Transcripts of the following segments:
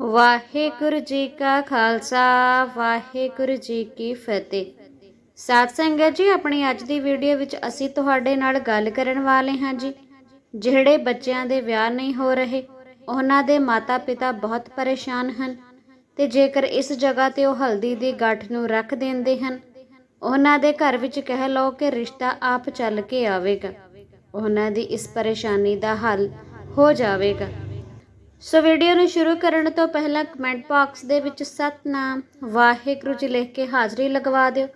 ਵਾਹਿਗੁਰੂ ਜੀ ਕਾ ਖਾਲਸਾ, ਵਾਹਿਗੁਰੂ ਜੀ ਕੀ ਫਤਿਹ। ਸਾਧ ਸੰਗਤ ਜੀ, ਆਪਣੀ ਅੱਜ ਦੀ ਵੀਡੀਓ ਵਿੱਚ ਅਸੀਂ ਤੁਹਾਡੇ ਨਾਲ ਗੱਲ ਕਰਨ ਵਾਲੇ ਹਾਂ ਜੀ, ਜਿਹੜੇ ਬੱਚਿਆਂ ਦੇ ਵਿਆਹ ਨਹੀਂ ਹੋ ਰਹੇ, ਉਹਨਾਂ ਦੇ ਮਾਤਾ-ਪਿਤਾ ਬਹੁਤ ਪਰੇਸ਼ਾਨ ਹਨ ਤੇ ਜੇਕਰ ਇਸ ਜਗ੍ਹਾ ਤੇ ਉਹ ਹਲਦੀ ਦੀ ਗੱਠ ਨੂੰ ਰੱਖ ਦਿੰਦੇ ਹਨ, ਉਹਨਾਂ ਦੇ ਘਰ ਵਿੱਚ ਕਹਿ ਲਓ ਕਿ ਰਿਸ਼ਤਾ ਆਪ ਚੱਲ ਕੇ ਆਵੇਗਾ, ਉਹਨਾਂ ਦੀ ਇਸ ਪਰੇਸ਼ਾਨੀ ਦਾ ਹੱਲ ਹੋ ਜਾਵੇਗਾ। ਸੋ ਵੀਡੀਓ ਨੂੰ ਸ਼ੁਰੂ ਕਰਨ ਤੋਂ ਪਹਿਲਾਂ ਕਮੈਂਟ ਬਾਕਸ ਦੇ ਵਿੱਚ ਸਤਨਾਮ ਵਾਹਿਗੁਰੂ ਜੀ ਲਿਖ ਕੇ ਹਾਜ਼ਰੀ ਲਗਵਾ ਦਿਓ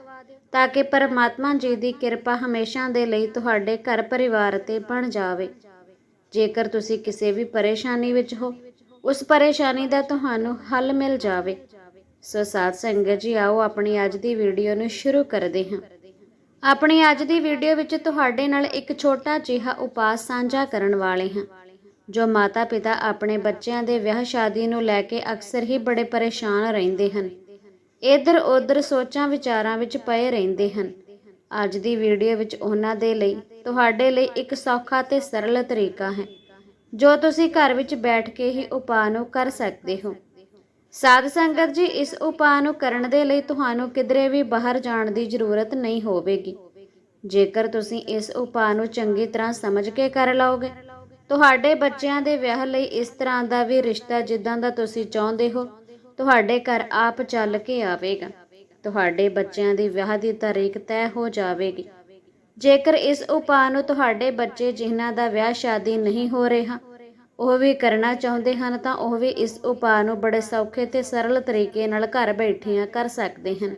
ਤਾਂ ਕਿ ਪਰਮਾਤਮਾ ਜੀ ਦੀ ਕਿਰਪਾ ਹਮੇਸ਼ਾ ਦੇ ਲਈ ਤੁਹਾਡੇ ਘਰ ਪਰਿਵਾਰ ਤੇ ਬਣ ਜਾਵੇ। ਜੇਕਰ ਤੁਸੀਂ ਕਿਸੇ ਵੀ ਪਰੇਸ਼ਾਨੀ ਵਿੱਚ ਹੋ, ਉਸ ਪਰੇਸ਼ਾਨੀ ਦਾ ਤੁਹਾਨੂੰ ਹੱਲ ਮਿਲ ਜਾਵੇ। ਸੋ ਸਾਧ ਸੰਗਤ ਜੀ, ਆਓ ਆਪਣੀ ਅੱਜ ਦੀ ਵੀਡੀਓ ਨੂੰ ਸ਼ੁਰੂ ਕਰਦੇ ਹਾਂ। ਆਪਣੀ ਅੱਜ ਦੀ ਵੀਡੀਓ ਵਿੱਚ ਤੁਹਾਡੇ ਨਾਲ ਇੱਕ ਛੋਟਾ ਜਿਹਾ ਉਪਾਅ ਸਾਂਝਾ ਕਰਨ ਵਾਲੇ ਹਾਂ। ਜੋ ਮਾਤਾ-ਪਿਤਾ ਆਪਣੇ ਬੱਚਿਆਂ ਦੇ ਵਿਆਹ ਸ਼ਾਦੀ ਨੂੰ ਲੈ ਕੇ ਅਕਸਰ ਹੀ ਬੜੇ ਪਰੇਸ਼ਾਨ ਰਹਿੰਦੇ ਹਨ। ਇਧਰ ਉਧਰ ਸੋਚਾਂ ਵਿਚਾਰਾਂ ਵਿੱਚ ਪਏ ਰਹਿੰਦੇ ਹਨ। ਅੱਜ ਦੀ ਵੀਡੀਓ ਵਿੱਚ ਉਹਨਾਂ ਦੇ ਲਈ, ਤੁਹਾਡੇ ਲਈ ਇੱਕ ਸੌਖਾ ਤੇ ਸਰਲ ਤਰੀਕਾ ਹੈ, ਜੋ ਤੁਸੀਂ ਘਰ ਵਿੱਚ ਬੈਠ ਕੇ ਹੀ ਉਪਾਅ ਨੂੰ ਕਰ ਸਕਦੇ ਹੋ। ਸਾਧ ਸੰਗਤ ਜੀ, ਇਸ ਉਪਾਅ ਨੂੰ ਕਰਨ ਦੇ ਲਈ ਤੁਹਾਨੂੰ ਕਿਧਰੇ ਵੀ ਬਾਹਰ ਜਾਣ ਦੀ ਜ਼ਰੂਰਤ ਨਹੀਂ ਹੋਵੇਗੀ। ਜੇਕਰ ਤੁਸੀਂ ਇਸ ਉਪਾਅ ਨੂੰ ਚੰਗੀ ਤਰ੍ਹਾਂ ਸਮਝ ਕੇ ਕਰ ਲਓਗੇ ਤੁਹਾਡੇ ਬੱਚਿਆਂ ਦੇ ਵਿਆਹ ਲਈ ਇਸ ਤਰ੍ਹਾਂ ਦਾ ਵੀ ਰਿਸ਼ਤਾ ਜਿੱਦਾਂ ਦਾ ਤੁਸੀਂ ਚਾਹੁੰਦੇ ਹੋ, ਤੁਹਾਡੇ ਘਰ ਆਪ ਚੱਲ ਕੇ ਆਵੇਗਾ। ਤੁਹਾਡੇ ਬੱਚਿਆਂ ਦੀ ਵਿਆਹ ਦੀ ਤਾਰੀਖ ਤੈਅ ਹੋ ਜਾਵੇਗੀ। ਜੇਕਰ ਇਸ ਉਪਾਅ ਨੂੰ ਤੁਹਾਡੇ ਬੱਚੇ ਜਿਨ੍ਹਾਂ ਦਾ ਵਿਆਹ ਸ਼ਾਦੀ ਨਹੀਂ ਹੋ ਰਿਹਾ, ਉਹ ਵੀ ਕਰਨਾ ਚਾਹੁੰਦੇ ਹਨ ਤਾਂ ਉਹ ਵੀ ਇਸ ਉਪਾਅ ਨੂੰ ਬੜੇ ਸੌਖੇ ਤੇ ਸਰਲ ਤਰੀਕੇ ਨਾਲ ਘਰ ਬੈਠਿਆਂ ਕਰ ਸਕਦੇ ਹਨ।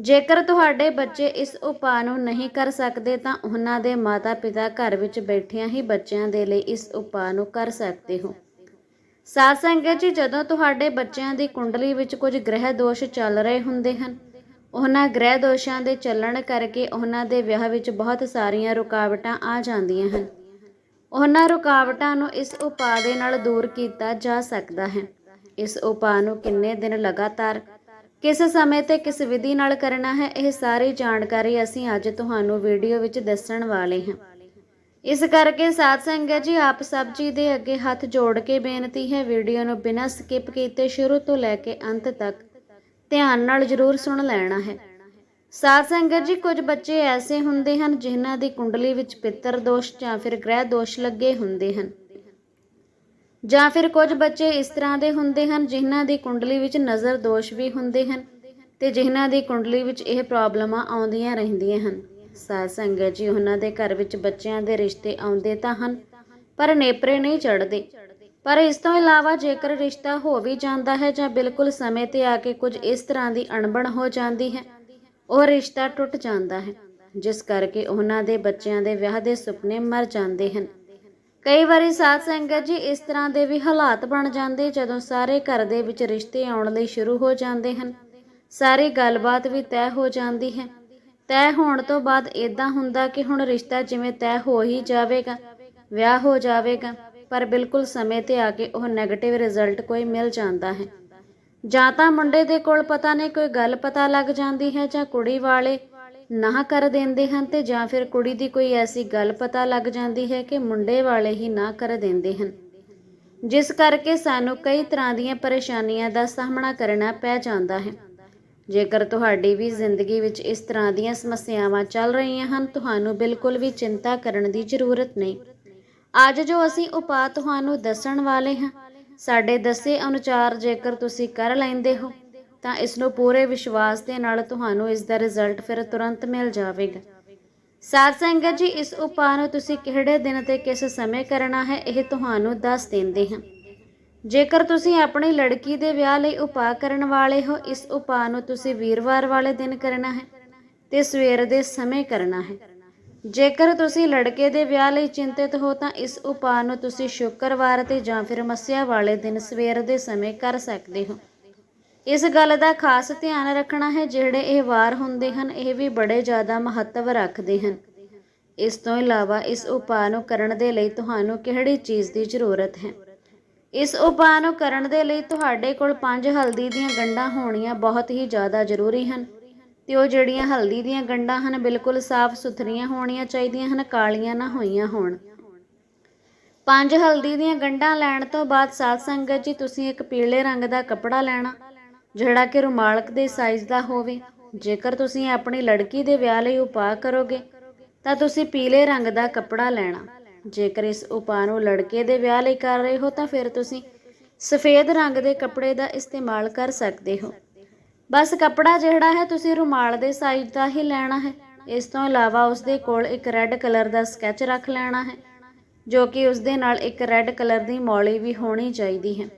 ਜੇਕਰ ਤੁਹਾਡੇ ਬੱਚੇ ਇਸ ਉਪਾਅ ਨੂੰ ਨਹੀਂ ਕਰ ਸਕਦੇ ਤਾਂ ਉਹਨਾਂ ਦੇ ਮਾਤਾ-ਪਿਤਾ ਘਰ ਵਿੱਚ ਬੈਠਿਆਂ ਹੀ ਬੱਚਿਆਂ ਦੇ ਲਈ ਇਸ ਉਪਾਅ ਨੂੰ ਕਰ ਸਕਦੇ ਹੋ। ਸਾਧ ਸੰਗਤ ਜੀ, ਜਦੋਂ ਤੁਹਾਡੇ ਬੱਚਿਆਂ ਦੀ ਕੁੰਡਲੀ ਵਿੱਚ ਕੁਝ ਗ੍ਰਹਿ ਦੋਸ਼ ਚੱਲ ਰਹੇ ਹੁੰਦੇ ਹਨ, ਉਹਨਾਂ ਗ੍ਰਹਿ ਦੋਸ਼ਾਂ ਦੇ ਚੱਲਣ ਕਰਕੇ ਉਹਨਾਂ ਦੇ ਵਿਆਹ ਵਿੱਚ ਬਹੁਤ ਸਾਰੀਆਂ ਰੁਕਾਵਟਾਂ ਆ ਜਾਂਦੀਆਂ ਹਨ। ਉਹਨਾਂ ਰੁਕਾਵਟਾਂ ਨੂੰ ਇਸ ਉਪਾਅ ਦੇ ਨਾਲ ਦੂਰ ਕੀਤਾ ਜਾ ਸਕਦਾ ਹੈ। ਇਸ ਉਪਾਅ ਨੂੰ ਕਿੰਨੇ ਦਿਨ ਲਗਾਤਾਰ ਕਿਸ ਸਮੇਂ ਤੇ ਕਿਸ ਵਿਧੀ ਨਾਲ ਕਰਨਾ ਹੈ, ਇਹ ਸਾਰੀ ਜਾਣਕਾਰੀ ਅਸੀਂ ਅੱਜ ਤੁਹਾਨੂੰ ਵੀਡੀਓ ਵਿੱਚ ਦੱਸਣ ਵਾਲੇ ਹਾਂ। ਇਸ ਕਰਕੇ ਸਾਧ ਸੰਗਤ ਜੀ, ਆਪ ਸਭ ਜੀ ਦੇ ਅੱਗੇ ਹੱਥ ਜੋੜ ਕੇ ਬੇਨਤੀ ਹੈ, ਵੀਡੀਓ ਨੂੰ ਬਿਨਾਂ ਸਕਿਪ ਕੀਤੇ ਸ਼ੁਰੂ ਤੋਂ ਲੈ ਕੇ ਅੰਤ ਤੱਕ ਧਿਆਨ ਨਾਲ ਜ਼ਰੂਰ ਸੁਣ ਲੈਣਾ ਹੈ। ਸਾਧ ਸੰਗਤ ਜੀ, ਕੁਝ ਬੱਚੇ ਐਸੇ ਹੁੰਦੇ ਹਨ ਜਿਨ੍ਹਾਂ ਦੀ ਕੁੰਡਲੀ ਵਿੱਚ ਪਿੱਤਰ ਦੋਸ਼ ਜਾਂ ਫਿਰ ਗ੍ਰਹਿ ਦੋਸ਼ ਲੱਗੇ ਹੁੰਦੇ ਹਨ। ਜਾਂ ਫਿਰ ਕੁਝ ਬੱਚੇ ਇਸ ਤਰ੍ਹਾਂ ਦੇ ਹੁੰਦੇ ਹਨ ਜਿਨ੍ਹਾਂ ਦੀ ਕੁੰਡਲੀ ਵਿੱਚ ਨਜ਼ਰ ਦੋਸ਼ ਵੀ ਹੁੰਦੇ ਹਨ ਤੇ ਜਿਨ੍ਹਾਂ ਦੀ ਕੁੰਡਲੀ ਵਿੱਚ ਇਹ ਪ੍ਰੋਬਲਮਾਂ ਆਉਂਦੀਆਂ ਰਹਿੰਦੀਆਂ ਹਨ। ਸਾਧ ਸੰਗਤ ਜੀ, ਉਹਨਾਂ ਦੇ ਘਰ ਵਿੱਚ ਬੱਚਿਆਂ ਦੇ ਰਿਸ਼ਤੇ ਆਉਂਦੇ ਤਾਂ ਹਨ, ਪਰ ਨੇਪਰੇ ਨਹੀਂ ਚੜਦੇ ਪਰ ਇਸ ਤੋਂ ਇਲਾਵਾ ਜੇਕਰ ਰਿਸ਼ਤਾ ਹੋ ਵੀ ਜਾਂਦਾ ਹੈ ਜਾਂ ਬਿਲਕੁਲ ਸਮੇਂ ਤੇ ਆ ਕੇ ਕੁਝ ਇਸ ਤਰ੍ਹਾਂ ਦੀ ਅਣਬਣ ਹੋ ਜਾਂਦੀ ਹੈ, ਉਹ ਰਿਸ਼ਤਾ ਟੁੱਟ ਜਾਂਦਾ ਹੈ, ਜਿਸ ਕਰਕੇ ਉਹਨਾਂ ਦੇ ਬੱਚਿਆਂ ਦੇ ਵਿਆਹ ਦੇ ਸੁਪਨੇ ਮਰ ਜਾਂਦੇ ਹਨ। ਕਈ ਵਾਰੀ ਸਾਧ ਸੰਗਤ ਜੀ ਇਸ ਤਰ੍ਹਾਂ ਦੇ ਵੀ ਹਾਲਾਤ ਬਣ ਜਾਂਦੇ ਜਦੋਂ ਸਾਰੇ ਘਰ ਦੇ ਵਿੱਚ ਰਿਸ਼ਤੇ ਆਉਣ ਲਈ ਸ਼ੁਰੂ ਹੋ ਜਾਂਦੇ ਹਨ। ਸਾਰੀ ਗੱਲਬਾਤ ਵੀ ਤੈਅ ਹੋ ਜਾਂਦੀ ਹੈ। ਤੈਅ ਹੋਣ ਤੋਂ ਬਾਅਦ ਇਦਾਂ ਹੁੰਦਾ ਕਿ ਹੁਣ ਰਿਸ਼ਤਾ ਜਿਵੇਂ ਤੈਅ ਹੋ ਹੀ ਜਾਵੇਗਾ, ਵਿਆਹ ਹੋ ਜਾਵੇਗਾ, ਪਰ ਬਿਲਕੁਲ ਸਮੇਂ ਤੇ ਆ ਕੇ ਉਹ 네ਗੇਟਿਵ ਰਿਜ਼ਲਟ ਕੋਈ ਮਿਲ ਜਾਂਦਾ ਹੈ। ਜਾਂ ਤਾਂ ਮੁੰਡੇ ਦੇ ਕੋਲ ਪਤਾ ਨਹੀਂ ਕੋਈ ਗੱਲ ਪਤਾ ਲੱਗ ਜਾਂਦੀ ਹੈ ਜਾਂ ਕੁੜੀ ਵਾਲੇ ਨਾ ਕਰ ਦਿੰਦੇ ਹਨ ਤੇ ਜਾਂ ਫਿਰ ਕੁੜੀ ਦੀ ਕੋਈ ਐਸੀ ਗੱਲ ਪਤਾ ਲੱਗ ਜਾਂਦੀ ਹੈ ਕਿ ਮੁੰਡੇ ਵਾਲੇ ਹੀ ਨਾ ਕਰ ਦਿੰਦੇ ਹਨ। ਜਿਸ ਕਰਕੇ ਸਾਨੂੰ ਕਈ ਤਰ੍ਹਾਂ ਦੀਆਂ ਪਰੇਸ਼ਾਨੀਆਂ ਦਾ ਸਾਹਮਣਾ ਕਰਨਾ ਪੈ ਜਾਂਦਾ ਹੈ। ਜੇਕਰ ਤੁਹਾਡੀ ਵੀ ਜ਼ਿੰਦਗੀ ਵਿੱਚ ਇਸ ਤਰ੍ਹਾਂ ਦੀਆਂ ਸਮੱਸਿਆਵਾਂ ਚੱਲ ਰਹੀਆਂ ਹਨ, ਤੁਹਾਨੂੰ ਬਿਲਕੁਲ ਵੀ ਚਿੰਤਾ ਕਰਨ ਦੀ ਜ਼ਰੂਰਤ ਨਹੀਂ। ਅੱਜ ਜੋ ਅਸੀਂ ਉਪਾਅ ਤੁਹਾਨੂੰ ਦੱਸਣ ਵਾਲੇ ਹਾਂ, ਸਾਡੇ ਦੱਸੇ ਅਨੁਸਾਰ ਜੇਕਰ ਤੁਸੀਂ ਕਰ ਲੈਂਦੇ ਹੋ ਤਾਂ ਇਸ ਨੂੰ ਪੂਰੇ ਵਿਸ਼ਵਾਸ ਦੇ ਨਾਲ ਤੁਹਾਨੂੰ ਇਸ ਦਾ ਰਿਜ਼ਲਟ ਫਿਰ ਤੁਰੰਤ ਮਿਲ ਜਾਵੇਗਾ। ਸਾਧ ਸੰਗਤ ਜੀ, ਇਸ ਉਪਾਅ ਨੂੰ ਤੁਸੀਂ ਕਿਹੜੇ ਦਿਨ ਤੇ ਕਿਸ ਸਮੇਂ ਕਰਨਾ ਹੈ, ਇਹ ਤੁਹਾਨੂੰ ਦੱਸ ਦਿੰਦੇ ਹਾਂ। ਜੇਕਰ ਤੁਸੀਂ ਆਪਣੀ ਲੜਕੀ ਦੇ ਵਿਆਹ ਲਈ ਉਪਾਅ ਕਰਨ ਵਾਲੇ ਹੋ, ਇਸ ਉਪਾਅ ਨੂੰ ਤੁਸੀਂ ਵੀਰਵਾਰ ਵਾਲੇ ਦਿਨ ਕਰਨਾ ਹੈ ਤੇ ਸਵੇਰ ਦੇ ਸਮੇਂ ਕਰਨਾ ਹੈ। ਜੇਕਰ ਤੁਸੀਂ ਲੜਕੇ ਦੇ ਵਿਆਹ ਲਈ ਚਿੰਤਿਤ ਹੋ, ਤਾਂ ਇਸ ਉਪਾਅ ਨੂੰ ਤੁਸੀਂ ਸ਼ੁੱਕਰਵਾਰ ਤੇ ਜਾਂ ਫਿਰ ਮੱਸਿਆ ਵਾਲੇ ਦਿਨ ਸਵੇਰ ਦੇ ਸਮੇਂ ਕਰ ਸਕਦੇ ਹੋ। ਇਸ ਗੱਲ ਦਾ ਖਾਸ ਧਿਆਨ ਰੱਖਣਾ ਹੈ ਜਿਹੜੇ ਇਹ ਵਾਰ ਹੁੰਦੇ ਹਨ, ਇਹ ਵੀ ਬੜੇ ਜ਼ਿਆਦਾ ਮਹੱਤਵ ਰੱਖਦੇ ਹਨ। ਇਸ ਤੋਂ ਇਲਾਵਾ ਇਸ ਉਪਾਅ ਨੂੰ ਕਰਨ ਦੇ ਲਈ ਤੁਹਾਨੂੰ ਕਿਹੜੀ ਚੀਜ਼ ਦੀ ਜ਼ਰੂਰਤ ਹੈ? ਇਸ ਉਪਾਅ ਨੂੰ ਕਰਨ ਦੇ ਲਈ ਤੁਹਾਡੇ ਕੋਲ ਪੰਜ ਹਲਦੀ ਦੀਆਂ ਗੰਢਾਂ ਹੋਣੀਆਂ ਬਹੁਤ ਹੀ ਜ਼ਿਆਦਾ ਜ਼ਰੂਰੀ ਹਨ। ਤੇ ਉਹ ਜਿਹੜੀਆਂ ਹਲਦੀ ਦੀਆਂ ਗੰਢਾਂ ਹਨ, ਬਿਲਕੁਲ ਸਾਫ਼ ਸੁਥਰੀਆਂ ਹੋਣੀਆਂ ਚਾਹੀਦੀਆਂ ਹਨ, ਕਾਲੀਆਂ ਨਾ ਹੋਈਆਂ ਹੋਣ। ਪੰਜ ਹਲਦੀ ਦੀਆਂ ਗੰਢਾਂ ਲੈਣ ਤੋਂ ਬਾਅਦ ਸਾਧ ਸੰਗਤ ਜੀ, ਤੁਸੀਂ ਇੱਕ ਪੀਲੇ ਰੰਗ ਦਾ ਕੱਪੜਾ ਲੈਣਾ ਜਿਹੜਾ ਕਿ ਰੁਮਾਲਕ ਦੇ ਸਾਈਜ਼ ਦਾ ਹੋਵੇ। ਜੇਕਰ ਤੁਸੀਂ ਆਪਣੀ ਲੜਕੀ ਦੇ ਵਿਆਹ ਲਈ ਉਪਾਅ ਕਰੋਗੇ, ਤਾਂ ਤੁਸੀਂ ਪੀਲੇ ਰੰਗ ਦਾ ਕੱਪੜਾ ਲੈਣਾ। ਜੇਕਰ ਇਸ ਉਪਾਅ ਨੂੰ ਲੜਕੇ ਦੇ ਵਿਆਹ ਲਈ ਕਰ ਰਹੇ ਹੋ, ਤਾਂ ਫਿਰ ਤੁਸੀਂ ਸਫੇਦ ਰੰਗ ਦੇ ਕੱਪੜੇ ਦਾ ਇਸਤੇਮਾਲ ਕਰ ਸਕਦੇ ਹੋ। ਬਸ ਕੱਪੜਾ ਜਿਹੜਾ ਹੈ, ਤੁਸੀਂ ਰੁਮਾਲ ਦੇ ਸਾਈਜ਼ ਦਾ ਹੀ ਲੈਣਾ ਹੈ। ਇਸ ਤੋਂ ਇਲਾਵਾ ਉਸ ਦੇ ਕੋਲ ਇੱਕ ਰੈੱਡ ਕਲਰ ਦਾ ਸਕੈਚ ਰੱਖ ਲੈਣਾ ਹੈ, ਜੋ ਕਿ ਉਸ ਦੇ ਨਾਲ ਇੱਕ ਰੈੱਡ ਕਲਰ ਦੀ ਮੌਲੀ ਵੀ ਹੋਣੀ ਚਾਹੀਦੀ ਹੈ।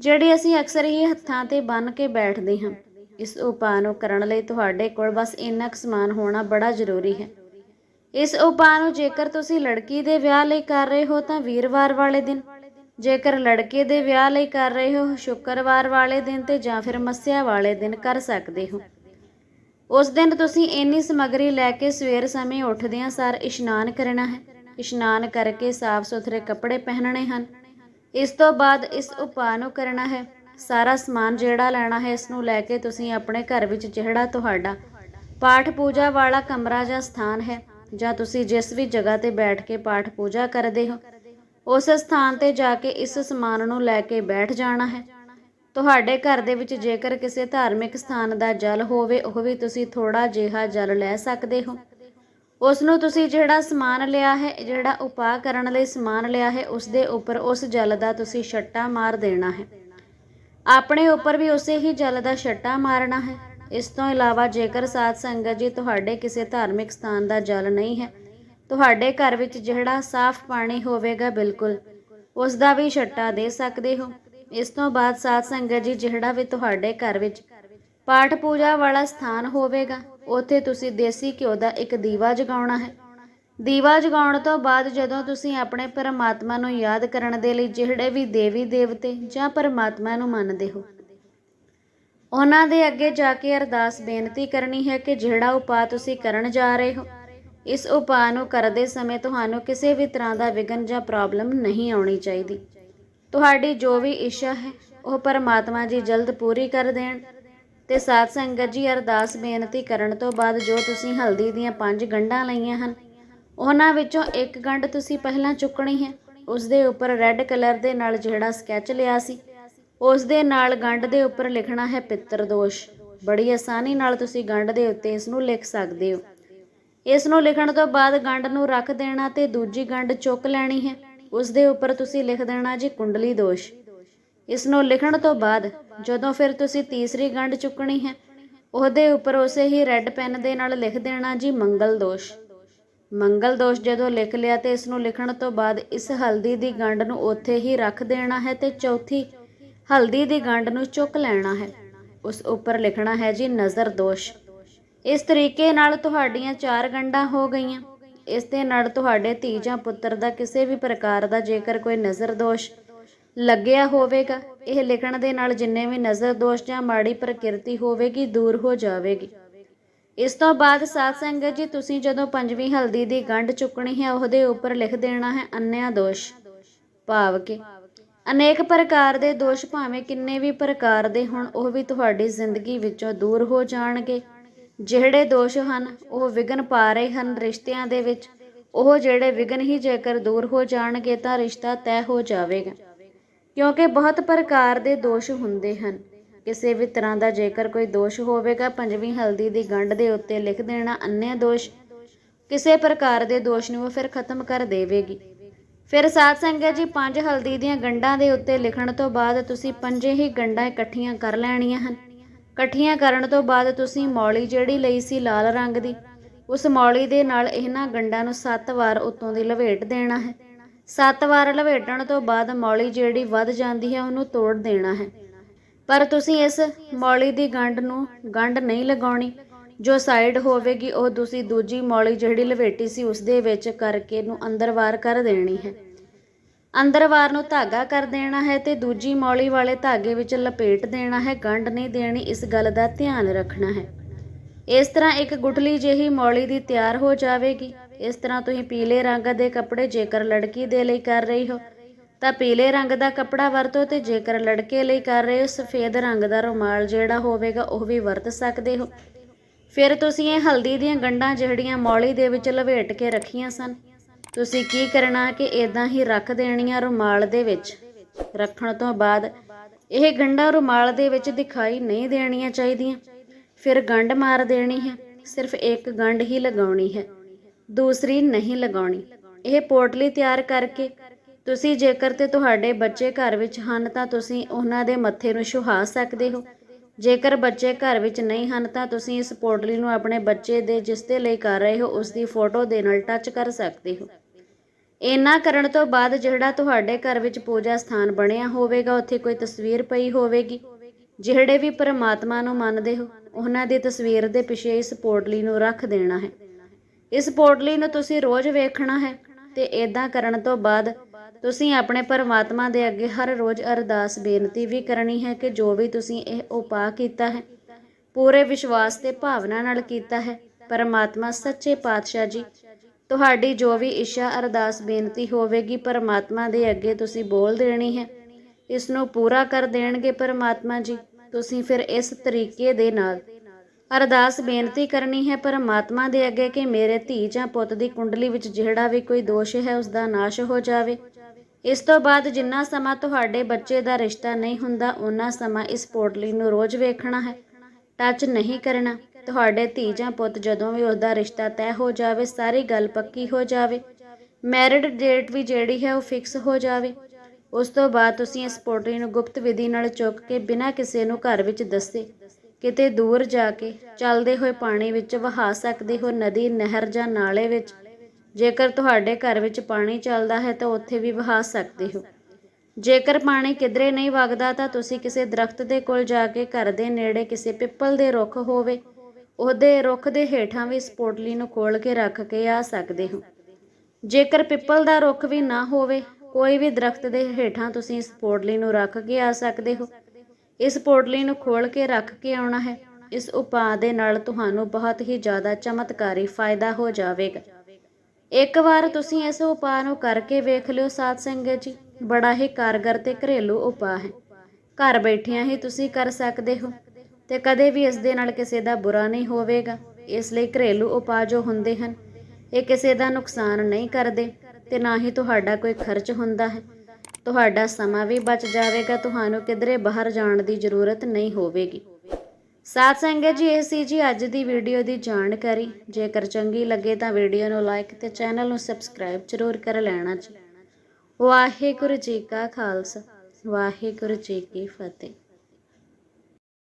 ਜਿਹੜੇ ਅਸੀਂ ਅਕਸਰ ਹੀ ਹੱਥਾਂ ਤੇ ਬੰਨ੍ਹ ਕੇ ਬੈਠਦੇ ਹਾਂ, ਇਸ ਉਪਾਅ ਨੂੰ ਕਰਨ ਲਈ ਤੁਹਾਡੇ ਕੋਲ ਬਸ ਇੰਨਾ ਕੁ ਸਮਾਨ ਹੋਣਾ ਬੜਾ ਜ਼ਰੂਰੀ ਹੈ। ਇਸ ਉਪਾਅ ਨੂੰ ਜੇਕਰ ਤੁਸੀਂ ਲੜਕੀ ਦੇ ਵਿਆਹ ਲਈ ਕਰ ਰਹੇ ਹੋ ਤਾਂ ਵੀਰਵਾਰ ਵਾਲੇ ਦਿਨ, ਜੇਕਰ ਲੜਕੇ ਦੇ ਵਿਆਹ ਲਈ ਕਰ ਰਹੇ ਹੋ ਸ਼ੁੱਕਰਵਾਰ ਵਾਲੇ ਦਿਨ ਤੇ ਜਾਂ ਫਿਰ ਮੱਸਿਆ ਵਾਲੇ ਦਿਨ ਕਰ ਸਕਦੇ ਹੋ। ਉਸ ਦਿਨ ਤੁਸੀਂ ਇੰਨੀ ਸਮੱਗਰੀ ਲੈ ਕੇ ਸਵੇਰ ਸਮੇਂ ਉੱਠਦਿਆਂ ਸਾਰ ਇਸ਼ਨਾਨ ਕਰਨਾ ਹੈ। ਇਸ਼ਨਾਨ ਕਰਕੇ ਸਾਫ਼ ਸੁਥਰੇ ਕੱਪੜੇ ਪਹਿਨਣੇ ਹਨ। ਇਸ ਤੋਂ ਬਾਅਦ ਇਸ ਉਪਾਅ ਨੂੰ ਕਰਨਾ ਹੈ। ਸਾਰਾ ਸਮਾਨ ਜਿਹੜਾ ਲੈਣਾ ਹੈ, ਇਸ ਨੂੰ ਲੈ ਕੇ ਤੁਸੀਂ ਆਪਣੇ ਘਰ ਵਿੱਚ ਜਿਹੜਾ ਤੁਹਾਡਾ ਪਾਠ ਪੂਜਾ ਵਾਲਾ ਕਮਰਾ ਜਾਂ ਸਥਾਨ ਹੈ, ਜਾਂ ਤੁਸੀਂ ਜਿਸ ਵੀ ਜਗ੍ਹਾ ਤੇ ਬੈਠ ਕੇ ਪਾਠ ਪੂਜਾ ਕਰਦੇ ਹੋ, ਉਸ ਸਥਾਨ ਤੇ ਜਾ ਕੇ ਇਸ ਸਮਾਨ ਨੂੰ ਲੈ ਕੇ ਬੈਠ ਜਾਣਾ ਹੈ। ਤੁਹਾਡੇ ਘਰ ਦੇ ਵਿੱਚ ਜੇਕਰ ਕਿਸੇ ਧਾਰਮਿਕ ਸਥਾਨ ਦਾ ਜਲ ਹੋਵੇ, ਉਹ ਵੀ ਤੁਸੀਂ ਥੋੜਾ ਜਿਹਾ ਜਲ ਲੈ ਸਕਦੇ ਹੋ। ਉਸ ਨੂੰ ਤੁਸੀਂ ਜਿਹੜਾ ਸਮਾਨ ਲਿਆ ਹੈ, ਜਿਹੜਾ ਉਪਾਅ ਕਰਨ ਲਈ ਸਮਾਨ ਲਿਆ ਹੈ ਉਸ ਦੇ ਉੱਪਰ ਉਸ ਜਲ ਦਾ ਤੁਸੀਂ ਛੱਟਾ ਮਾਰ ਦੇਣਾ ਹੈ। ਆਪਣੇ ਉੱਪਰ ਵੀ ਉਸੇ ਹੀ ਜਲ ਦਾ ਛੱਟਾ ਮਾਰਨਾ ਹੈ। ਇਸ ਤੋਂ ਇਲਾਵਾ ਜੇਕਰ ਸਾਧ ਸੰਗਤ ਜੀ ਤੁਹਾਡੇ ਕਿਸੇ ਧਾਰਮਿਕ ਸਥਾਨ ਦਾ ਜਲ ਨਹੀਂ ਹੈ, ਤੁਹਾਡੇ ਘਰ ਵਿੱਚ ਜਿਹੜਾ ਸਾਫ਼ ਪਾਣੀ ਹੋਵੇਗਾ ਬਿਲਕੁਲ ਉਸ ਦਾ ਵੀ ਛੱਟਾ ਦੇ ਸਕਦੇ ਹੋ। ਇਸ ਤੋਂ ਬਾਅਦ ਸਾਧ ਸੰਗਤ ਜੀ ਜਿਹੜਾ ਵੀ ਤੁਹਾਡੇ ਘਰ ਵਿੱਚ ਪਾਠ ਪੂਜਾ ਵਾਲਾ ਸਥਾਨ ਹੋਵੇਗਾ ਉੱਥੇ ਤੁਸੀਂ ਦੇਸੀ ਘਿਓ ਦਾ ਇੱਕ ਦੀਵਾ ਜਗਾਉਣਾ ਹੈ। ਦੀਵਾ ਜਗਾਉਣ ਤੋਂ ਬਾਅਦ ਜਦੋਂ ਤੁਸੀਂ ਆਪਣੇ ਪਰਮਾਤਮਾ ਨੂੰ ਯਾਦ ਕਰਨ ਦੇ ਲਈ ਜਿਹੜੇ ਵੀ ਦੇਵੀ ਦੇਵਤੇ ਜਾਂ ਪਰਮਾਤਮਾ ਨੂੰ ਮੰਨਦੇ ਹੋ, ਉਹਨਾਂ ਦੇ ਅੱਗੇ ਜਾ ਕੇ ਅਰਦਾਸ ਬੇਨਤੀ ਕਰਨੀ ਹੈ ਕਿ ਜਿਹੜਾ ਉਪਾਅ ਤੁਸੀਂ ਕਰਨ ਜਾ ਰਹੇ ਹੋ, ਇਸ ਉਪਾਅ ਨੂੰ ਕਰਦੇ ਸਮੇਂ ਤੁਹਾਨੂੰ ਕਿਸੇ ਵੀ ਤਰ੍ਹਾਂ ਦਾ ਵਿਗਨ ਜਾਂ ਪ੍ਰੋਬਲਮ ਨਹੀਂ ਆਉਣੀ ਚਾਹੀਦੀ। ਤੁਹਾਡੀ ਜੋ ਵੀ ਇੱਛਾ ਹੈ, ਉਹ ਪਰਮਾਤਮਾ ਜੀ ਜਲਦ ਪੂਰੀ ਕਰ ਦੇਣ। ਤੇ ਸਾਧ ਸੰਗਤ ਜੀ ਅਰਦਾਸ ਬੇਨਤੀ ਕਰਨ ਤੋਂ ਬਾਅਦ ਜੋ ਤੁਸੀਂ ਹਲਦੀ ਦੀਆਂ ਪੰਜ ਗੰਢਾਂ ਲਈਆਂ ਹਨ, ਉਹਨਾਂ ਵਿੱਚੋਂ ਇੱਕ ਗੰਢ ਤੁਸੀਂ ਪਹਿਲਾਂ ਚੁੱਕਣੀ ਹੈ। ਉਸ ਦੇ ਉੱਪਰ ਰੈੱਡ ਕਲਰ ਦੇ ਨਾਲ ਜਿਹੜਾ ਸਕੈਚ ਲਿਆ ਸੀ, ਉਸ ਦੇ ਨਾਲ ਗੰਢ ਦੇ ਉੱਪਰ ਲਿਖਣਾ ਹੈ ਪਿੱਤਰ ਦੋਸ਼। ਬੜੀ ਆਸਾਨੀ ਨਾਲ ਤੁਸੀਂ ਗੰਢ ਦੇ ਉੱਤੇ ਇਸ ਨੂੰ ਲਿਖ ਸਕਦੇ ਹੋ। ਇਸ ਨੂੰ ਲਿਖਣ ਤੋਂ ਬਾਅਦ ਗੰਢ ਨੂੰ ਰੱਖ ਦੇਣਾ ਤੇ ਦੂਜੀ ਗੰਢ ਚੁੱਕ ਲੈਣੀ ਹੈ। ਉਸ ਦੇ ਉੱਪਰ ਤੁਸੀਂ ਲਿਖ ਦੇਣਾ ਜੀ ਕੁੰਡਲੀ ਦੋਸ਼। ਇਸ ਨੂੰ ਲਿਖਣ ਤੋਂ ਬਾਅਦ ਜਦੋਂ ਫਿਰ ਤੁਸੀਂ ਤੀਸਰੀ ਗੰਢ ਚੁੱਕਣੀ ਹੈ, ਉਹਦੇ ਉੱਪਰ ਉਸੇ ਹੀ ਰੈੱਡ ਪੈਨ ਦੇ ਨਾਲ ਲਿਖ ਦੇਣਾ ਜੀ ਮੰਗਲ ਦੋਸ਼। ਮੰਗਲ ਦੋਸ਼ ਜਦੋਂ ਲਿਖ ਲਿਆ ਤੇ ਇਸ ਨੂੰ ਲਿਖਣ ਤੋਂ ਬਾਅਦ ਇਸ ਹਲਦੀ ਦੀ ਗੰਢ ਨੂੰ ਉੱਥੇ ਹੀ ਰੱਖ ਦੇਣਾ ਹੈ ਤੇ ਚੌਥੀ ਹਲਦੀ ਦੀ ਗੰਢ ਨੂੰ ਚੁੱਕ ਲੈਣਾ ਹੈ। ਉਸ ਉੱਪਰ ਲਿਖਣਾ ਹੈ ਜੀ ਨਜ਼ਰ ਦੋਸ਼। ਇਸ ਤਰੀਕੇ ਨਾਲ ਤੁਹਾਡੀਆਂ ਚਾਰ ਗੰਢਾਂ ਹੋ ਗਈਆਂ। ਇਸ ਦੇ ਨਾਲ ਤੁਹਾਡੇ ਧੀ ਜਾਂ ਪੁੱਤਰ ਦਾ ਕਿਸੇ ਵੀ ਪ੍ਰਕਾਰ ਦਾ ਜੇਕਰ ਕੋਈ ਨਜ਼ਰ ਦੋਸ਼ ਲੱਗਿਆ ਹੋਵੇਗਾ। ਇਹ ਲਿਖਣ ਦੇ ਨਾਲ ਜਿੰਨੇ ਵੀ ਨਜ਼ਰ ਦੋਸ਼ ਜਾਂ ਮਾੜੀ ਪ੍ਰਕਿਰਤੀ ਹੋਵੇਗੀ, ਦੂਰ ਹੋ ਜਾਵੇਗੀ। ਇਸ ਤੋਂ ਬਾਅਦ ਸਾਧ ਸੰਗਤ ਜੀ, ਤੁਸੀਂ ਜਦੋਂ ਪੰਜਵੀਂ ਹਲਦੀ ਦੀ ਗੰਢ ਚੁੱਕਣੀ ਹੈ, ਉਹਦੇ ਉੱਪਰ ਲਿਖ ਦੇਣਾ ਹੈ ਅੰਨਿਆ ਦੋਸ਼, ਭਾਵ ਕਿ। ਅਨੇਕ ਪ੍ਰਕਾਰ ਦੇ ਦੋਸ਼, ਭਾਵੇਂ ਕਿੰਨੇ ਵੀ ਪ੍ਰਕਾਰ ਦੇ ਹੋਣ, ਉਹ ਵੀ ਤੁਹਾਡੀ ਜ਼ਿੰਦਗੀ ਵਿੱਚੋਂ ਦੂਰ ਹੋ ਜਾਣਗੇ। ਜਿਹੜੇ ਦੋਸ਼ ਹਨ, ਉਹ ਵਿਗਨ ਪਾ ਰਹੇ ਹਨ ਰਿਸ਼ਤਿਆਂ ਦੇ ਵਿੱਚ। ਉਹ ਜਿਹੜੇ ਵਿਗਨ ਹੀ ਜੇਕਰ ਦੂਰ ਹੋ ਜਾਣਗੇ, ਤਾਂ ਰਿਸ਼ਤਾ ਤੈਅ ਹੋ ਜਾਵੇਗਾ। ਕਿਉਂਕਿ ਬਹੁਤ ਪ੍ਰਕਾਰ ਦੇ ਦੋਸ਼ ਹੁੰਦੇ ਹਨ। ਕਿਸੇ ਵੀ ਤਰ੍ਹਾਂ ਦਾ ਜੇਕਰ ਕੋਈ ਦੋਸ਼ ਹੋਵੇਗਾ, ਪੰਜਵੀਂ ਹਲਦੀ ਦੀ ਗੰਢ ਦੇ ਉੱਤੇ ਲਿਖ ਦੇਣਾ ਅੰਨ੍ਹੇ ਦੋਸ਼। ਕਿਸੇ ਪ੍ਰਕਾਰ ਦੇ ਦੋਸ਼ ਨੂੰ ਉਹ ਫਿਰ ਖਤਮ ਕਰ ਦੇਵੇਗੀ। ਫਿਰ ਸਾਧ ਸੰਗਤ ਜੀ, ਪੰਜ ਹਲਦੀ ਦੀਆਂ ਗੰਢਾਂ ਦੇ ਉੱਤੇ ਲਿਖਣ ਤੋਂ ਬਾਅਦ ਤੁਸੀਂ ਪੰਜੇ ਹੀ ਗੰਢਾਂ ਇਕੱਠੀਆਂ ਕਰ ਲੈਣੀਆਂ ਹਨ। ਇਕੱਠੀਆਂ ਕਰਨ ਤੋਂ ਬਾਅਦ ਤੁਸੀਂ ਮੌਲੀ ਜਿਹੜੀ ਲਈ ਸੀ ਲਾਲ ਰੰਗ ਦੀ, ਉਸ ਮੌਲੀ ਦੇ ਨਾਲ ਇਹਨਾਂ ਗੰਢਾਂ ਨੂੰ 7 ਵਾਰ ਉੱਤੋਂ ਦੀ ਲਵੇਟ ਦੇਣਾ ਹੈ। ਸੱਤ ਵਾਰ ਲਵੇਟਣ ਤੋਂ ਬਾਅਦ ਮੌਲੀ ਜਿਹੜੀ ਵੱਧ ਜਾਂਦੀ ਹੈ, ਉਹਨੂੰ ਤੋੜ ਦੇਣਾ ਹੈ। ਪਰ ਤੁਸੀਂ ਇਸ ਮੌਲੀ ਦੀ ਗੰਢ ਨੂੰ ਗੰਢ ਨਹੀਂ ਲਗਾਉਣੀ। ਜੋ ਸਾਈਡ ਹੋਵੇਗੀ, ਉਹ ਤੁਸੀਂ ਦੂਜੀ ਮੌਲੀ ਜਿਹੜੀ ਲਵੇਟੀ ਸੀ ਉਸ ਦੇ ਵਿੱਚ ਕਰਕੇ ਨੂੰ ਅੰਦਰ ਵਾਰ ਕਰ ਦੇਣੀ ਹੈ। ਅੰਦਰ ਵਾਰ ਨੂੰ ਧਾਗਾ ਕਰ ਦੇਣਾ ਹੈ ਤੇ ਦੂਜੀ ਮੌਲੀ ਵਾਲੇ ਧਾਗੇ ਵਿੱਚ ਲਪੇਟ ਦੇਣਾ ਹੈ। ਗੰਢ ਨਹੀਂ ਦੇਣੀ, ਇਸ ਗੱਲ ਦਾ ਧਿਆਨ ਰੱਖਣਾ ਹੈ। ਇਸ ਤਰ੍ਹਾਂ ਇੱਕ ਗੁਠਲੀ ਜਿਹੀ ਮੌਲੀ ਦੀ ਤਿਆਰ ਹੋ ਜਾਵੇਗੀ। ਇਸ ਤਰ੍ਹਾਂ ਤੁਸੀਂ ਪੀਲੇ ਰੰਗ ਦੇ ਕੱਪੜੇ ਜੇਕਰ ਲੜਕੀ ਦੇ ਲਈ ਕਰ ਰਹੀ ਹੋ, ਤਾਂ ਪੀਲੇ ਰੰਗ ਦਾ ਕੱਪੜਾ ਵਰਤੋ ਤੇ ਜੇਕਰ ਲੜਕੇ ਲਈ ਕਰ ਰਹੇ ਹੋ, ਸਫੇਦ ਰੰਗ ਦਾ ਰੁਮਾਲ ਜਿਹੜਾ ਹੋਵੇਗਾ, ਉਹ ਵੀ ਵਰਤ ਸਕਦੇ ਹੋ। ਫਿਰ ਤੁਸੀਂ ਇਹ ਹਲਦੀ ਦੀਆਂ ਗੰਢਾਂ ਜਿਹੜੀਆਂ ਮੌਲੀ ਦੇ ਵਿੱਚ ਲਵੇਟ ਕੇ ਰੱਖੀਆਂ ਸਨ, ਤੁਸੀਂ ਕੀ ਕਰਨਾ ਕਿ ਇਦਾਂ ਹੀ ਰੱਖ ਦੇਣੀਆਂ ਰੁਮਾਲ ਦੇ ਵਿੱਚ। ਰੱਖਣ ਤੋਂ ਬਾਅਦ ਇਹ ਗੰਢਾਂ ਰੁਮਾਲ ਦੇ ਵਿੱਚ ਦਿਖਾਈ ਨਹੀਂ ਦੇਣੀਆਂ ਚਾਹੀਦੀਆਂ। ਫਿਰ ਗੰਢ ਮਾਰ ਦੇਣੀ ਹੈ, ਸਿਰਫ ਇੱਕ ਗੰਢ ਹੀ ਲਗਾਉਣੀ ਹੈ। ਦੂਸਰੀ ਨਹੀਂ ਲਗਾਉਣੀ। ਇਹ ਪੋਟਲੀ ਤਿਆਰ ਕਰਕੇ ਤੁਸੀਂ ਜੇਕਰ ਤੇ ਤੁਹਾਡੇ ਬੱਚੇ ਘਰ ਵਿੱਚ ਹਨ ਤਾਂ ਤੁਸੀਂ ਉਹਨਾਂ ਦੇ ਮੱਥੇ ਨੂੰ ਛੁਹਾ ਸਕਦੇ ਹੋ। ਜੇਕਰ ਬੱਚੇ ਘਰ ਵਿੱਚ ਨਹੀਂ ਹਨ ਤਾਂ ਤੁਸੀਂ ਇਸ ਪੋਟਲੀ ਨੂੰ ਆਪਣੇ ਬੱਚੇ ਦੇ ਜਿਸ ਦੇ ਲਈ ਕਰ ਰਹੇ ਹੋ, ਉਸ ਦੀ ਫੋਟੋ ਦੇ ਨਾਲ ਟੱਚ ਕਰ ਸਕਦੇ ਹੋ। ਇੰਨਾ ਕਰਨ ਤੋਂ ਬਾਅਦ ਜਿਹੜਾ ਤੁਹਾਡੇ ਘਰ ਵਿੱਚ ਪੂਜਾ ਸਥਾਨ ਬਣਿਆ ਹੋਵੇਗਾ, ਉੱਥੇ ਕੋਈ ਤਸਵੀਰ ਪਈ ਹੋਵੇਗੀ। ਜਿਹੜੇ ਵੀ ਪਰਮਾਤਮਾ ਨੂੰ ਮੰਨਦੇ ਹੋ, ਉਹਨਾਂ ਦੀ ਤਸਵੀਰ ਦੇ ਪਿੱਛੇ ਇਸ ਪੋਟਲੀ ਨੂੰ ਰੱਖ ਦੇਣਾ ਹੈ। ਇਸ ਪੋਟਲੀ ਨੂੰ ਤੁਸੀਂ ਰੋਜ਼ ਵੇਖਣਾ ਹੈ ਤੇ ਇਦਾਂ ਕਰਨ ਤੋਂ ਬਾਅਦ ਤੁਸੀਂ ਆਪਣੇ ਪਰਮਾਤਮਾ ਦੇ ਅੱਗੇ ਹਰ ਰੋਜ਼ ਅਰਦਾਸ, ਬੇਨਤੀ ਵੀ ਕਰਨੀ ਹੈ ਕਿ ਜੋ ਵੀ ਤੁਸੀਂ ਇਹ ਉਪਾਅ ਕੀਤਾ ਹੈ, ਪੂਰੇ ਵਿਸ਼ਵਾਸ ਤੇ ਭਾਵਨਾ ਨਾਲ ਕੀਤਾ ਹੈ। ਪਰਮਾਤਮਾ ਸੱਚੇ ਪਾਤਸ਼ਾਹ ਜੀ, ਤੁਹਾਡੀ ਜੋ ਵੀ ਇੱਛਾ, ਅਰਦਾਸ, ਬੇਨਤੀ ਹੋਵੇਗੀ, ਪਰਮਾਤਮਾ ਦੇ ਅੱਗੇ ਤੁਸੀਂ ਬੋਲ ਦੇਣੀ ਹੈ। ਇਸ ਨੂੰ ਪੂਰਾ ਕਰ ਦੇਣਗੇ ਪਰਮਾਤਮਾ ਜੀ, ਤੁਸੀਂ ਫਿਰ ਇਸ ਤਰੀਕੇ ਦੇ ਨਾਲ ਅਰਦਾਸ ਬੇਨਤੀ ਕਰਨੀ ਹੈ ਪਰਮਾਤਮਾ ਦੇ ਅੱਗੇ ਕਿ ਮੇਰੇ ਧੀ ਜਾਂ ਪੁੱਤ ਦੀ ਕੁੰਡਲੀ ਵਿੱਚ ਜਿਹੜਾ ਵੀ ਕੋਈ ਦੋਸ਼ ਹੈ ਉਸ ਦਾ ਨਾਸ਼ ਹੋ ਜਾਵੇ। ਇਸ ਤੋਂ ਬਾਅਦ ਜਿੰਨਾ ਸਮਾਂ ਤੁਹਾਡੇ ਬੱਚੇ ਦਾ ਰਿਸ਼ਤਾ ਨਹੀਂ ਹੁੰਦਾ ਉਹਨਾਂ ਸਮਾਂ ਇਸ ਪੋਟਲੀ ਨੂੰ ਰੋਜ਼ ਵੇਖਣਾ ਹੈ। ਟੱਚ ਨਹੀਂ ਕਰਨਾ। ਤੁਹਾਡੇ ਧੀ ਜਾਂ ਪੁੱਤ ਜਦੋਂ ਵੀ ਉਸ ਦਾ ਰਿਸ਼ਤਾ ਤੈਅ ਹੋ ਜਾਵੇ, ਸਾਰੀ ਗੱਲ ਪੱਕੀ ਹੋ ਜਾਵੇ। ਮੈਰਿਡ ਡੇਟ ਵੀ ਜਿਹੜੀ ਹੈ, ਉਹ ਫਿਕਸ ਹੋ ਜਾਵੇ। ਉਸ ਤੋਂ ਬਾਅਦ ਤੁਸੀਂ ਇਸ ਪੋਟਲੀ ਨੂੰ ਗੁਪਤ ਵਿਧੀ ਨਾਲ ਚੁੱਕ ਕੇ ਬਿਨਾਂ ਕਿਸੇ ਨੂੰ ਘਰ ਵਿੱਚ ਦੱਸੇ। ਕਿਤੇ ਦੂਰ ਜਾ ਕੇ ਚੱਲਦੇ ਹੋਏ ਪਾਣੀ ਵਿੱਚ ਵਹਾ ਸਕਦੇ ਹੋ ਨਦੀ, ਨਹਿਰ ਜਾਂ ਨਾਲੇ ਵਿੱਚ। ਜੇਕਰ ਤੁਹਾਡੇ ਘਰ ਵਿੱਚ ਪਾਣੀ ਚੱਲਦਾ ਹੈ ਤਾਂ ਉੱਥੇ ਵੀ ਵਹਾ ਸਕਦੇ ਹੋ। ਜੇਕਰ ਪਾਣੀ ਕਿਧਰੇ ਨਹੀਂ ਵਗਦਾ ਤਾਂ ਤੁਸੀਂ ਕਿਸੇ ਦਰਖਤ ਦੇ ਕੋਲ ਜਾ ਕੇ ਘਰ ਦੇ ਨੇੜੇ ਕਿਸੇ ਪਿੱਪਲ ਦੇ ਰੁੱਖ ਹੋਵੇ, ਉਹਦੇ ਰੁੱਖ ਦੇ ਹੇਠਾਂ ਵੀ ਸਪੋਟਲੀ ਨੂੰ ਖੋਲ ਕੇ ਰੱਖ ਕੇ ਆ ਸਕਦੇ ਹੋ। ਜੇਕਰ ਪਿੱਪਲ ਦਾ ਰੁੱਖ ਵੀ ਨਾ ਹੋਵੇ, ਕੋਈ ਵੀ ਦਰਖਤ ਦੇ ਹੇਠਾਂ ਤੁਸੀਂ ਸਪੋਟਲੀ ਨੂੰ ਰੱਖ ਕੇ ਆ ਸਕਦੇ ਹੋ। ਇਸ ਪੋਟਲੀ ਨੂੰ ਖੋਲ ਕੇ ਰੱਖ ਕੇ ਆਉਣਾ ਹੈ। ਇਸ ਉਪਾਅ ਦੇ ਨਾਲ ਤੁਹਾਨੂੰ ਬਹੁਤ ਹੀ ਜ਼ਿਆਦਾ ਚਮਤਕਾਰੀ ਫਾਇਦਾ ਹੋ ਜਾਵੇਗਾ। ਇੱਕ ਵਾਰ ਤੁਸੀਂ ਇਸ ਉਪਾਅ ਨੂੰ ਕਰਕੇ ਵੇਖ ਲਿਓ ਸਾਧ ਸੰਗਤ ਜੀ। ਬੜਾ ਹੀ ਕਾਰਗਰ ਤੇ ਘਰੇਲੂ ਉਪਾਅ ਹੈ। ਘਰ ਬੈਠਿਆਂ ਹੀ ਤੁਸੀਂ ਕਰ ਸਕਦੇ ਹੋ ਤੇ ਕਦੇ ਵੀ ਇਸ ਦੇ ਨਾਲ ਕਿਸੇ ਦਾ ਬੁਰਾ ਨਹੀਂ ਹੋਵੇਗਾ। ਇਸ ਲਈ ਘਰੇਲੂ ਉਪਾਅ ਜੋ ਹੁੰਦੇ ਹਨ, ਇਹ ਕਿਸੇ ਦਾ ਨੁਕਸਾਨ ਨਹੀਂ ਕਰਦੇ ਤੇ ਨਾ ਹੀ ਤੁਹਾਡਾ ਕੋਈ ਖਰਚ ਹੁੰਦਾ ਹੈ। ਤੁਹਾਡਾ ਸਮਾਂ ਵੀ ਬਚ ਜਾਵੇਗਾ, ਤੁਹਾਨੂੰ ਕਿਧਰੇ ਬਾਹਰ ਜਾਣ ਦੀ ਜ਼ਰੂਰਤ ਨਹੀਂ ਹੋਵੇਗੀ। ਸਾਧ ਸੰਗਤ ਜੀ, ਇਹ ਸੀ ਜੀ ਅੱਜ ਦੀ ਵੀਡੀਓ ਦੀ ਜਾਣਕਾਰੀ। ਜੇਕਰ ਚੰਗੀ ਲੱਗੇ ਤਾਂ ਵੀਡੀਓ ਨੂੰ ਲਾਈਕ ਤੇ ਚੈਨਲ ਨੂੰ ਸਬਸਕ੍ਰਾਈਬ ਜ਼ਰੂਰ ਕਰ ਲੈਣਾ ਜੀ। ਵਾਹਿਗੁਰੂ ਜੀ ਕਾ ਖਾਲਸਾ, ਵਾਹਿਗੁਰੂ ਜੀ ਕੀ ਫਤਿਹ।